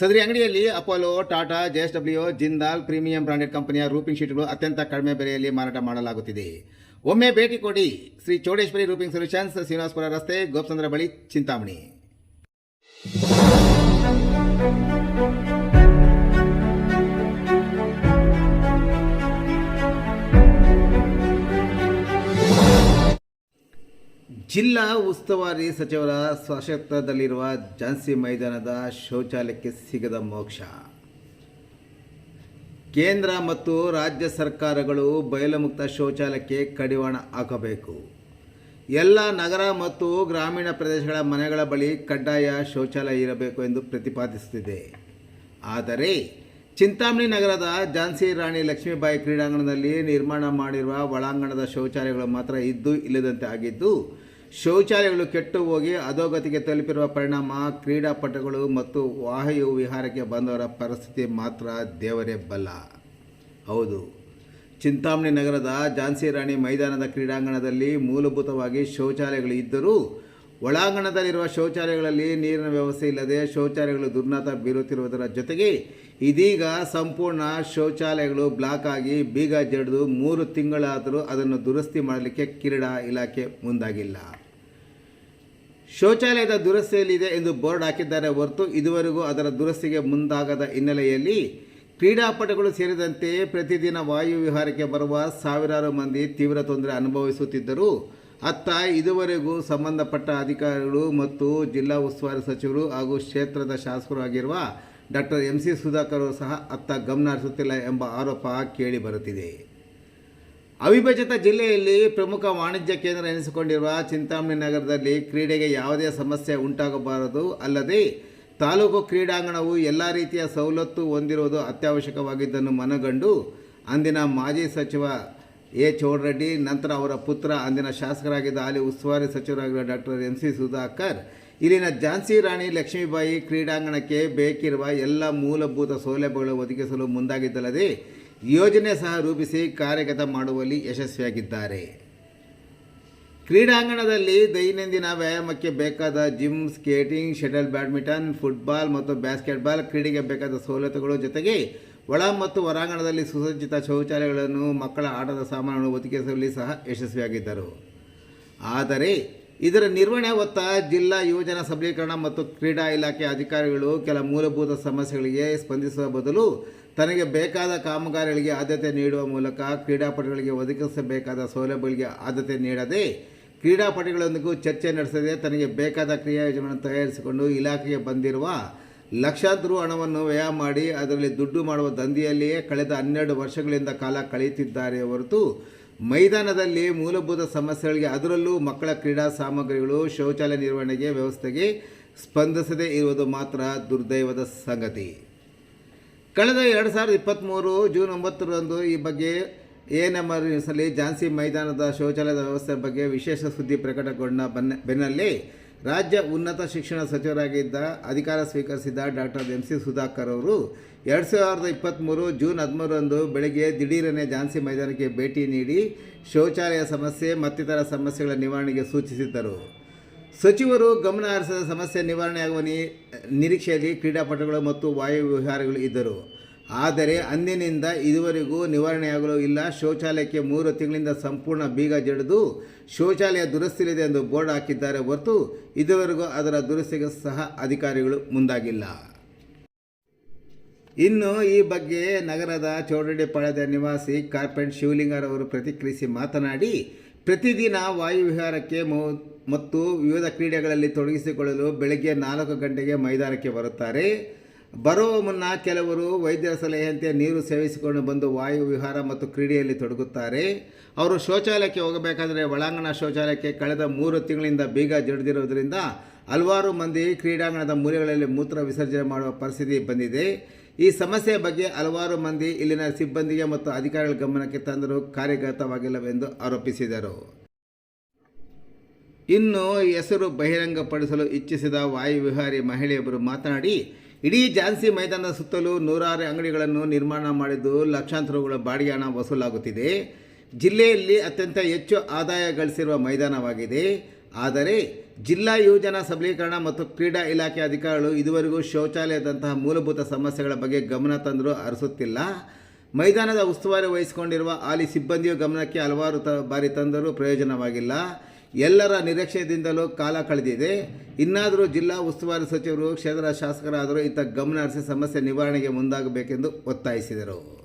ಸದರಿ ಅಂಗಡಿಯಲ್ಲಿ Apollo, Tata JSW Jindal premium branded ಕಂಪನಿಯ ರೂಪಿಂಗ್ ಶೀಟ್ಗಳು ಅತ್ಯಂತ ಕಡಿಮೆ ಬೆಲೆಯಲ್ಲಿ ಮಾರಾಟ ಮಾಡಲಾಗುತ್ತಿದೆ. ಒಮ್ಮೆ ಭೇಟಿ ಕೊಡಿ ಶ್ರೀ ಚೌಡೇಶ್ವರಿ ರೂಪಿಂಗ್ ಸೊಲ್ಯೂಷನ್ಸ್, ಶ್ರೀನಿವಾಸಪುರ ರಸ್ತೆ ಗೋಪಚಂದ್ರ ಬಳಿ, ಚಿಂತಾಮಣಿ. ಜಿಲ್ಲಾ ಉಸ್ತುವಾರಿ ಸಚಿವರ ಸ್ವಶಕ್ತದಲ್ಲಿರುವ ಝಾನ್ಸಿ ಮೈದಾನದ ಶೌಚಾಲಯಕ್ಕೆ ಸಿಗದ ಮೋಕ್ಷ. ಕೇಂದ್ರ ಮತ್ತು ರಾಜ್ಯ ಸರ್ಕಾರಗಳು ಬಯಲುಮುಕ್ತ ಶೌಚಾಲಯಕ್ಕೆ ಕಡಿವಾಣ ಹಾಕಬೇಕು. ಎಲ್ಲ ನಗರ ಮತ್ತು ಗ್ರಾಮೀಣ ಪ್ರದೇಶಗಳ ಮನೆಗಳ ಬಳಿ ಕಡ್ಡಾಯ ಶೌಚಾಲಯ ಇರಬೇಕು ಎಂದು ಪ್ರತಿಪಾದಿಸುತ್ತಿದೆ. ಆದರೆ, ಚಿಂತಾಮಣಿ ನಗರದ ಝಾನ್ಸಿ ರಾಣಿ ಲಕ್ಷ್ಮೀಬಾಯಿ ಕ್ರೀಡಾಂಗಣದಲ್ಲಿ ನಿರ್ಮಾಣ ಮಾಡಿರುವ ಒಳಾಂಗಣದ ಶೌಚಾಲಯಗಳು ಮಾತ್ರ ಇದ್ದು ಇಲ್ಲದಂತೆ ಆಗಿದ್ದು ಶೌಚಾಲಯಗಳು ಕೆಟ್ಟು ಹೋಗಿ ಅಧೋಗತಿಗೆ ತಲುಪಿರುವ ಪರಿಣಾಮ ಕ್ರೀಡಾಪಟುಗಳು ಮತ್ತು ವಾಯು ವಿಹಾರಕ್ಕೆ ಬಂದವರ ಪರಿಸ್ಥಿತಿ ಮಾತ್ರ ದೇವರೇ ಬಲ್ಲ. ಹೌದು. ಚಿಂತಾಮಣಿ ನಗರದ ಝಾನ್ಸಿ ರಾಣಿ ಮೈದಾನದ ಕ್ರೀಡಾಂಗಣದಲ್ಲಿ ಮೂಲಭೂತವಾಗಿ ಶೌಚಾಲಯಗಳು ಇದ್ದರೂ ಒಳಾಂಗಣದಲ್ಲಿರುವ ಶೌಚಾಲಯಗಳಲ್ಲಿ ನೀರಿನ ವ್ಯವಸ್ಥೆ ಇಲ್ಲದೆ ಶೌಚಾಲಯಗಳು ದುರ್ನಾತ ಬೀರುತ್ತಿರುವುದರ ಜೊತೆಗೆ ಇದೀಗ ಸಂಪೂರ್ಣ ಶೌಚಾಲಯಗಳು ಬ್ಲಾಕ್ ಆಗಿ ಬೀಗ ಜಡಿದು ಮೂರು ತಿಂಗಳಾದರೂ ಅದನ್ನು ದುರಸ್ತಿ ಮಾಡಲಿಕ್ಕೆ ಕ್ರೀಡಾ ಇಲಾಖೆ ಮುಂದಾಗಿಲ್ಲ. ಶೌಚಾಲಯದ ದುರಸ್ತಿಯಲ್ಲಿದೆ ಎಂದು ಬೋರ್ಡ್ ಹಾಕಿದ್ದಾರೆ ಹೊರತು ಇದುವರೆಗೂ ಅದರ ದುರಸ್ತಿಗೆ ಮುಂದಾಗದ ಹಿನ್ನೆಲೆಯಲ್ಲಿ ಕ್ರೀಡಾಪಟುಗಳು ಸೇರಿದಂತೆ ಪ್ರತಿದಿನ ವಾಯು ವಿಹಾರಕ್ಕೆ ಬರುವ ಸಾವಿರಾರು ಮಂದಿ ತೀವ್ರ ತೊಂದರೆ ಅನುಭವಿಸುತ್ತಿದ್ದರು. ಅತ್ತ ಇದುವರೆಗೂ ಸಂಬಂಧಪಟ್ಟ ಅಧಿಕಾರಿಗಳು ಮತ್ತು ಜಿಲ್ಲಾ ಉಸ್ತುವಾರಿ ಸಚಿವರು ಹಾಗೂ ಕ್ಷೇತ್ರದ ಶಾಸಕರು ಆಗಿರುವ ಡಾಕ್ಟರ್ ಎಂ ಸಿ ಸುಧಾಕರ್ ಸಹ ಅತ್ತ ಗಮನ ಹರಿಸುತ್ತಿಲ್ಲ ಎಂಬ ಆರೋಪ ಕೇಳಿ ಬರುತ್ತಿದೆ. ಅವಿಭಜಿತ ಜಿಲ್ಲೆಯಲ್ಲಿ ಪ್ರಮುಖ ವಾಣಿಜ್ಯ ಕೇಂದ್ರ ಎನಿಸಿಕೊಂಡಿರುವ ಚಿಂತಾಮಣಿ ನಗರದಲ್ಲಿ ಕ್ರೀಡೆಗೆ ಯಾವುದೇ ಸಮಸ್ಯೆ ಉಂಟಾಗಬಾರದು ಅಲ್ಲದೆ ತಾಲೂಕು ಕ್ರೀಡಾಂಗಣವು ಎಲ್ಲ ರೀತಿಯ ಸವಲತ್ತು ಹೊಂದಿರುವುದು ಅತ್ಯವಶ್ಯಕವಾಗಿದ್ದನ್ನು ಮನಗಂಡು ಅಂದಿನ ಮಾಜಿ ಸಚಿವ ಎ ಚೌಡರೆಡ್ಡಿ, ನಂತರ ಅವರ ಪುತ್ರ, ಅಂದಿನ ಶಾಸಕರಾಗಿದ್ದ ಹಾಲಿ ಉಸ್ತುವಾರಿ ಸಚಿವರಾಗಿರುವ ಡಾಕ್ಟರ್ ಎಂ ಸಿ ಸುಧಾಕರ್, ಇಲ್ಲಿನ ಝಾನ್ಸಿ ರಾಣಿ ಲಕ್ಷ್ಮೀಬಾಯಿ ಕ್ರೀಡಾಂಗಣಕ್ಕೆ ಬೇಕಿರುವ ಎಲ್ಲ ಮೂಲಭೂತ ಸೌಲಭ್ಯಗಳು ಒದಗಿಸಲು ಮುಂದಾಗಿದ್ದಲ್ಲದೆ ಯೋಜನೆ ಸಹ ರೂಪಿಸಿ ಕಾರ್ಯಗತ ಮಾಡುವಲ್ಲಿ ಯಶಸ್ವಿಯಾಗಿದ್ದಾರೆ. ಕ್ರೀಡಾಂಗಣದಲ್ಲಿ ದೈನಂದಿನ ವ್ಯಾಯಾಮಕ್ಕೆ ಬೇಕಾದ gym, skating, shuttle badminton, football ಮತ್ತು ಬ್ಯಾಸ್ಕೆಟ್ಬಾಲ್ ಕ್ರೀಡೆಗೆ ಬೇಕಾದ ಸವಲತ್ತುಗಳು ಜೊತೆಗೆ ಒಳ ಮತ್ತು ಹೊರಾಂಗಣದಲ್ಲಿ ಸುಸಜ್ಜಿತ ಶೌಚಾಲಯಗಳನ್ನು ಮಕ್ಕಳ ಆಟದ ಸಾಮಾನುಗಳನ್ನು ಒದಗಿಸುವಲ್ಲಿ ಸಹ ಯಶಸ್ವಿಯಾಗಿದ್ದರು. ಆದರೆ ಇದರ ನಿರ್ವಹಣೆ ಹೊತ್ತ ಜಿಲ್ಲಾ ಯುವಜನ ಸಬಲೀಕರಣ ಮತ್ತು ಕ್ರೀಡಾ ಇಲಾಖೆ ಅಧಿಕಾರಿಗಳು ಕೆಲ ಮೂಲಭೂತ ಸಮಸ್ಯೆಗಳಿಗೆ ಸ್ಪಂದಿಸುವ ಬದಲು ತನಗೆ ಬೇಕಾದ ಕಾಮಗಾರಿಗಳಿಗೆ ಆದ್ಯತೆ ನೀಡುವ ಮೂಲಕ ಕ್ರೀಡಾಪಟುಗಳಿಗೆ ಒದಗಿಸಬೇಕಾದ ಸೌಲಭ್ಯಗಳಿಗೆ ಆದ್ಯತೆ ನೀಡದೆ ಕ್ರೀಡಾಪಟುಗಳೊಂದಿಗೂ ಚರ್ಚೆ ನಡೆಸದೆ ತನಗೆ ಬೇಕಾದ ಕ್ರಿಯಾ ಯೋಜನೆಗಳನ್ನು ತಯಾರಿಸಿಕೊಂಡು ಇಲಾಖೆಗೆ ಬಂದಿರುವ ಲಕ್ಷಾಂತರ ಹಣವನ್ನು ವ್ಯಯ ಮಾಡಿ ಅದರಲ್ಲಿ ದುಡ್ಡು ಮಾಡುವ ದಂಧೆಯಲ್ಲಿಯೇ ಕಳೆದ ಹನ್ನೆರಡು ವರ್ಷಗಳಿಂದ ಕಾಲ ಕಳೆಯುತ್ತಿದ್ದಾರೆ ಹೊರತು ಮೈದಾನದಲ್ಲಿ ಮೂಲಭೂತ ಸಮಸ್ಯೆಗಳಿಗೆ ಅದರಲ್ಲೂ ಮಕ್ಕಳ ಕ್ರೀಡಾ ಸಾಮಗ್ರಿಗಳು ಶೌಚಾಲಯ ನಿರ್ವಹಣೆಗೆ ವ್ಯವಸ್ಥೆಗೆ ಸ್ಪಂದಿಸದೇ ಇರುವುದು ಮಾತ್ರ ದುರ್ದೈವದ ಸಂಗತಿ. ಕಳೆದ ಎರಡು ಸಾವಿರದ ಇಪ್ಪತ್ತ್ಮೂರು ಜೂನ್ ಒಂಬತ್ತರಂದು ಈ ಬಗ್ಗೆ ಎ ಎನ್ ನ್ಯೂಸಲ್ಲಿ ಝಾನ್ಸಿ ಮೈದಾನದ ಶೌಚಾಲಯದ ವ್ಯವಸ್ಥೆ ಬಗ್ಗೆ ವಿಶೇಷ ಸುದ್ದಿ ಪ್ರಕಟಗೊಂಡ ಬನ್ನ, ಬೆನ್ನಲ್ಲೇ ರಾಜ್ಯ ಉನ್ನತ ಶಿಕ್ಷಣ ಸಚಿವರಾಗಿದ್ದ ಅಧಿಕಾರ ಸ್ವೀಕರಿಸಿದ ಡಾಕ್ಟರ್ ಎಂ ಸಿ ಸುಧಾಕರ್ ಅವರು ಎರಡು ಸಾವಿರದ ಇಪ್ಪತ್ತ್ಮೂರು ಜೂನ್ ಹದಿಮೂರರಂದು ಬೆಳಗ್ಗೆ ದಿಢೀರನೆ ಝಾನ್ಸಿ ಮೈದಾನಕ್ಕೆ ಭೇಟಿ ನೀಡಿ ಶೌಚಾಲಯ ಸಮಸ್ಯೆ ಮತ್ತಿತರ ಸಮಸ್ಯೆಗಳ ನಿವಾರಣೆಗೆ ಸೂಚಿಸಿದ್ದರು. ಸಚಿವರು ಗಮನ ಹರಿಸಿದ ಸಮಸ್ಯೆ ನಿವಾರಣೆಯಾಗುವ ನಿರೀಕ್ಷೆಯಲ್ಲಿ ಕ್ರೀಡಾಪಟುಗಳು ಮತ್ತು ವಾಯು ವಿಹಾರಗಳು ಇದ್ದರು. ಆದರೆ ಅಂದಿನಿಂದ ಇದುವರೆಗೂ ನಿವಾರಣೆಯಾಗಲು ಇಲ್ಲ. ಶೌಚಾಲಯಕ್ಕೆ ಮೂರು ತಿಂಗಳಿಂದ ಸಂಪೂರ್ಣ ಬೀಗ ಜಡಿದು ಶೌಚಾಲಯ ದುರಸ್ತಿಲಿದೆ ಎಂದು ಬೋರ್ಡ್ ಹಾಕಿದ್ದಾರೆ ಹೊರತು ಇದುವರೆಗೂ ಅದರ ದುರಸ್ತಿಗೆ ಸಹ ಅಧಿಕಾರಿಗಳು ಮುಂದಾಗಿಲ್ಲ. ಇನ್ನು ಈ ಬಗ್ಗೆ ನಗರದ ಚೌಡಡಿಪಾಳ್ಯದ ನಿವಾಸಿ ಕಾರ್ಪೆಂಟ್ ಶಿವಲಿಂಗರವರು ಪ್ರತಿಕ್ರಿಯಿಸಿ ಮಾತನಾಡಿ ಪ್ರತಿದಿನ ವಾಯುವಿಹಾರಕ್ಕೆ ಮತ್ತು ವಿವಿಧ ಕ್ರೀಡೆಗಳಲ್ಲಿ ತೊಡಗಿಸಿಕೊಳ್ಳಲು ಬೆಳಗ್ಗೆ ನಾಲ್ಕು ಗಂಟೆಗೆ ಮೈದಾನಕ್ಕೆ ಬರುತ್ತಾರೆ. ಬರುವ ಮುನ್ನ ಕೆಲವರು ವೈದ್ಯರ ಸಲಹೆಯಂತೆ ನೀರು ಸೇವಿಸಿಕೊಂಡು ಬಂದು ವಾಯು ವಿಹಾರ ಮತ್ತು ಕ್ರೀಡೆಯಲ್ಲಿ ತೊಡಗುತ್ತಾರೆ. ಅವರು ಶೌಚಾಲಯಕ್ಕೆ ಹೋಗಬೇಕಾದರೆ ಒಳಾಂಗಣ ಶೌಚಾಲಯಕ್ಕೆ ಕಳೆದ ಮೂರು ತಿಂಗಳಿಂದ ಬೀಗ ಜಡಿದಿರುವುದರಿಂದ ಹಲವಾರು ಮಂದಿ ಕ್ರೀಡಾಂಗಣದ ಮೂಲೆಗಳಲ್ಲಿ ಮೂತ್ರ ವಿಸರ್ಜನೆ ಮಾಡುವ ಪರಿಸ್ಥಿತಿ ಬಂದಿದೆ. ಈ ಸಮಸ್ಯೆ ಬಗ್ಗೆ ಹಲವಾರು ಮಂದಿ ಇಲ್ಲಿನ ಸಿಬ್ಬಂದಿಗೆ ಮತ್ತು ಅಧಿಕಾರಿಗಳ ಗಮನಕ್ಕೆ ತಂದರೂ ಕಾರ್ಯಗತವಾಗಿಲ್ಲವೆಂದು ಆರೋಪಿಸಿದರು. ಇನ್ನು ಹೆಸರು ಬಹಿರಂಗಪಡಿಸಲು ಇಚ್ಛಿಸಿದ ವಾಯುವಿಹಾರಿ ಮಹಿಳೆಯೊಬ್ಬರು ಮಾತನಾಡಿ, ಇಡೀ ಝಾನ್ಸಿ ಮೈದಾನದ ಸುತ್ತಲೂ ನೂರಾರು ಅಂಗಡಿಗಳನ್ನು ನಿರ್ಮಾಣ ಮಾಡಿದ್ದು ಲಕ್ಷಾಂತರ ಬಾಡಿಗೆ ಹಣ ವಸೂಲಾಗುತ್ತಿದೆ. ಜಿಲ್ಲೆಯಲ್ಲಿ ಅತ್ಯಂತ ಹೆಚ್ಚು ಆದಾಯ ಗಳಿಸಿರುವ ಮೈದಾನವಾಗಿದೆ. ಆದರೆ ಜಿಲ್ಲಾ ಯುವಜನ ಸಬಲೀಕರಣ ಮತ್ತು ಕ್ರೀಡಾ ಇಲಾಖೆ ಅಧಿಕಾರಿಗಳು ಇದುವರೆಗೂ ಶೌಚಾಲಯದಂತಹ ಮೂಲಭೂತ ಸಮಸ್ಯೆಗಳ ಬಗ್ಗೆ ಗಮನ ತಂದರೂ ಅರಸುತ್ತಿಲ್ಲ. ಮೈದಾನದ ಉಸ್ತುವಾರಿ ವಹಿಸಿಕೊಂಡಿರುವ ಆಲಿ ಸಿಬ್ಬಂದಿಯ ಗಮನಕ್ಕೆ ಹಲವಾರು ಬಾರಿ ತಂದರೂ ಪ್ರಯೋಜನವಾಗಿಲ್ಲ. ಎಲ್ಲರ ನಿರೀಕ್ಷೆಯಿಂದಲೂ ಕಾಲ ಕಳೆದಿದೆ. ಇನ್ನಾದರೂ ಜಿಲ್ಲಾ ಉಸ್ತುವಾರಿ ಸಚಿವರು ಕ್ಷೇತ್ರ ಶಾಸಕರಾದರೂ ಇಂಥ ಗಮನ ಹರಿಸಿ ಸಮಸ್ಯೆ ನಿವಾರಣೆಗೆ ಮುಂದಾಗಬೇಕೆಂದು ಒತ್ತಾಯಿಸಿದರು.